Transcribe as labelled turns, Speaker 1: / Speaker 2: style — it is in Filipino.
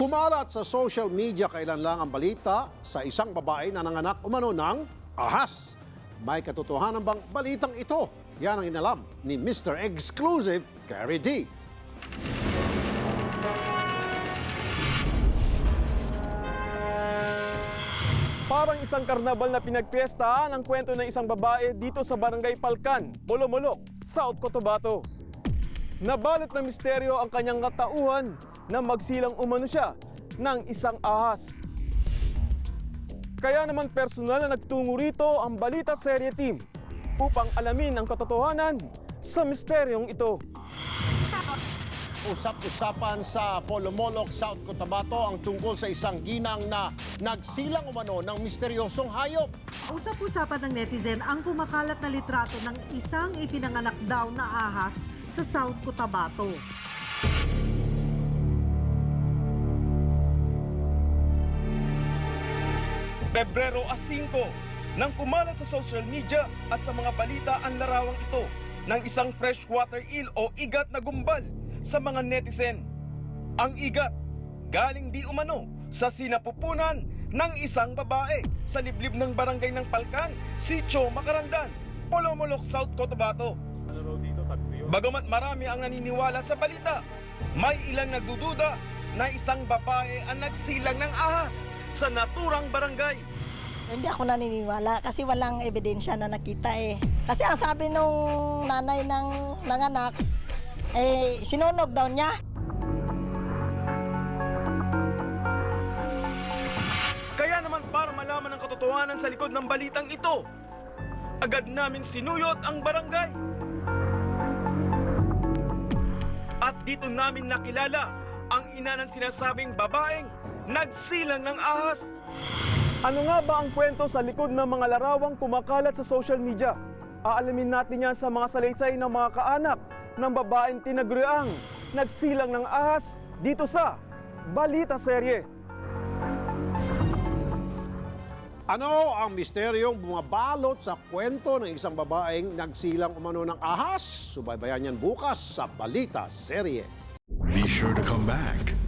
Speaker 1: Kumalat sa social media kailan lang ang balita sa isang babae na nanganak umano ng ahas. May katotohanan bang balitang ito? Yan ang inalam ni Mr. Exclusive, Gary D.
Speaker 2: Parang isang karnabal na pinagpiestahan ang kwento ng isang babae dito sa Barangay Palkan, Polomolok, South Cotabato. Nabalot ng misteryo ang kanyang katauhan na magsilang umano siya ng isang ahas. Kaya naman personal na nagtungo rito ang Balita Serye Team upang alamin ang katotohanan sa misteryong ito.
Speaker 1: Usap-usapan sa Polomolok, South Cotabato ang tungkol sa isang ginang na nagsilang umano ng misteryosong hayop.
Speaker 3: Usap-usapan ng netizen ang kumakalat na litrato ng isang ipinanganak daw na ahas sa South Cotabato.
Speaker 2: Pebrero a 5 nang kumalat sa social media at sa mga balita ang larawang ito ng isang freshwater eel o igat na gumbal sa mga netizen. Ang igat galing di umano sa sinapupunan ng isang babae sa liblib ng barangay ng Palkan, Sitio Makarandan, Polomolok, South Cotabato. Bagamat marami ang naniniwala sa balita, may ilang nagdududa na isang babae ang nagsilang ng ahas sa naturang barangay.
Speaker 4: Hindi ako naniniwala kasi walang ebidensya na nakita eh. Kasi ang sabi nung nanay ng nanganak, eh, sinunog daw niya.
Speaker 2: Kaya naman para malaman ang katotohanan sa likod ng balitang ito, agad naming sinuyot ang barangay. At dito namin nakilala ang ina ng sinasabing babaeng nagsilang ng ahas. Ano nga ba ang kwento sa likod ng mga larawang kumakalat sa social media? Aalamin natin yan sa mga salaysay ng mga kaanak ng babaeng tinaguriang nagsilang ng ahas dito sa Balita Serye.
Speaker 1: Ano ang misteryong bumabalot sa kwento ng isang babaeng nagsilang umano ng ahas? Subaybayan yan bukas sa Balita Serye.
Speaker 5: Be sure to come back.